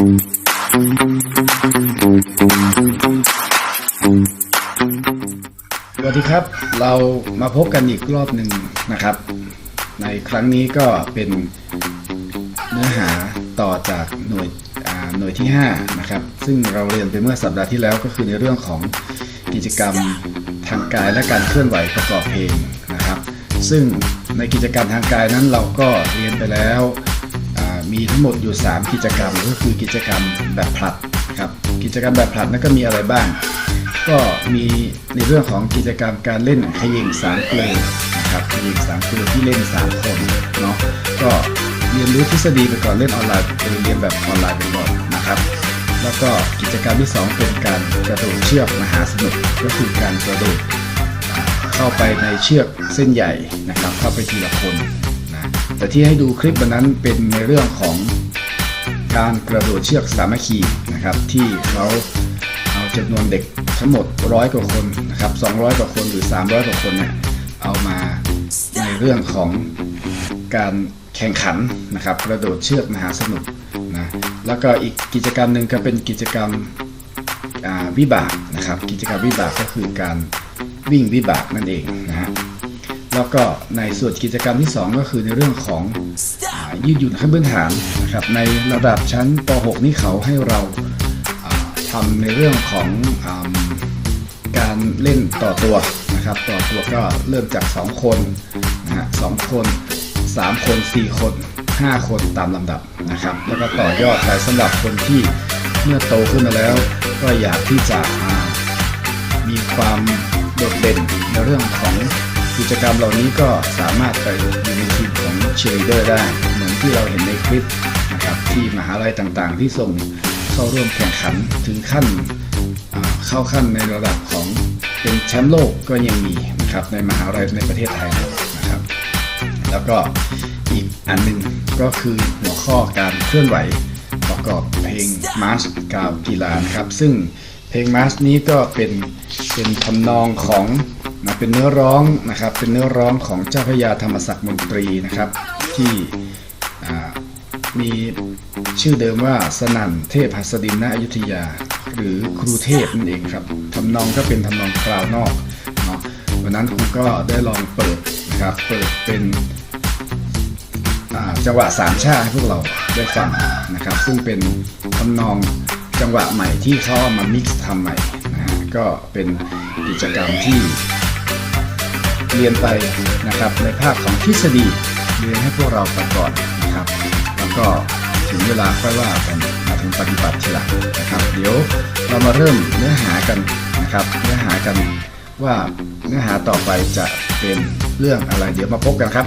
สวัสดีครับ เรามาพบกันอีกรอบหนึ่งนะครับ ในครั้งนี้ก็เป็นเนื้อหาต่อจากหน่วยหน่วยที่ 5 นะครับ ซึ่งเราเรียนไปเมื่อสัปดาห์ที่แล้วก็คือในเรื่องของกิจกรรมทางกายและการเคลื่อนไหวประกอบเพลงนะครับ ซึ่งในกิจกรรมทางกายนั้นเราก็เรียนไปแล้ว มีทั้งหมดอยู่ 3 กิจกรรมก็คือกิจกรรมแบบผลัดครับกิจกรรมแบบผลัดนั้นก็มีอะไรบ้าง ก็มีในเรื่องของกิจกรรมการเล่นขยิงสามเกลือนะครับขยิงสามเกลือที่เล่น 3 คนเนาะก็เรียนรู้ทฤษฎีไปก่อนเล่นออนไลน์เรียนแบบออนไลน์ไปก่อนนะครับ แล้วก็กิจกรรมที่ 2 เป็นการกระโดดเชือกมหาสนุกก็คือการกระโดดเข้าไปในเชือกเส้นใหญ่นะครับ เข้าไปทีละคน แต่ที่ให้ดูคลิปวันนั้นเป็นในเรื่องของการกระโดดเชือกสามัคคีนะครับ ที่เขาเอาจำนวนเด็กทั้งหมดร้อยกว่าคนนะครับ200 กว่าคนหรือ 300 กว่าคนเนี่ยเอามาในเรื่องของการแข่งขันนะครับ กระโดดเชือกมหาสนุกนะแล้วก็อีกกิจกรรมหนึ่งก็เป็นกิจกรรมวิบากนะครับ กิจกรรมวิบากก็คือการวิ่งวิบากนั่นเองนะฮะ แล้วก็ในส่วนกิจกรรมที่ 2 ก็คือในเรื่องของอยืดหยุ่นขั้นพื้นฐานนะครับในระดับชั้นป .6 นี่เขาให้เราอ่าทำในเรื่องของอการเล่นต่อตัวนะครับต่อตัวก็เริ่มจาก 2 คนนะฮะสองคน 3 คน 4 คน 5 คนตามลำดับนะครับแล้วก็ต่อยอดไปสำหรับคนที่เมื่อโตขึ้นมาแล้ว ก็อยากที่จะมีความโดดเด่นในเรื่องของ จกรรมเหล่านี้ก็สามารถไปอยู่ในทีมของเชียร์ลีดเดอร์ได้ เหมือนที่เราเห็นในคลิปนะครับที่มหาลัยต่างๆ ที่ส่งเข้าร่วมแข่งขันถึงขั้นเข้าขั้นในระดับของเป็นแชมป์โลกก็ยังมีนะครับในมหาลัยในประเทศไทยนะครับ แล้วก็อีกอันหนึ่งก็คือหัวข้อการเคลื่อนไหวประกอบเพลงมาร์ชกาวกีฬานะครับ ซึ่งเพลงมาร์ชนี้ก็เป็นเป็นทำนองของ นะเป็นเนื้อร้องนะครับ เป็นเนื้อร้องของเจ้าพระยาธรรมศักดิ์มนตรีนะครับ ที่มีชื่อเดิมว่าสนั่นเทพหัสดินณอยุธยา หรือครูเทพนั่นเองครับทำนองก็เป็นทำนองกล่าวนอกเนาะวันนั้นครูก็ได้ลองเปิดนะครับเปิดเป็นจังหวะสามชาให้พวกเราได้ฟังนะครับ ซึ่งเป็นทำนองจังหวะใหม่ที่เขาเอามามิกซ์ทำใหม่นะฮะก็เป็นกิจกรรมที่ เรียนไปนะครับในภาคของทฤษฎีเรียนให้พวกเราไปก่อนนะครับ แล้วก็ถึงเวลาค่อยว่ากันมาถึงปฏิบัติทีหลังนะครับ เดี๋ยวเรามาเริ่มเนื้อหากันนะครับ เนื้อหากันว่าเนื้อหาต่อไปจะเป็นเรื่องอะไร เดี๋ยวมาพบกันครับ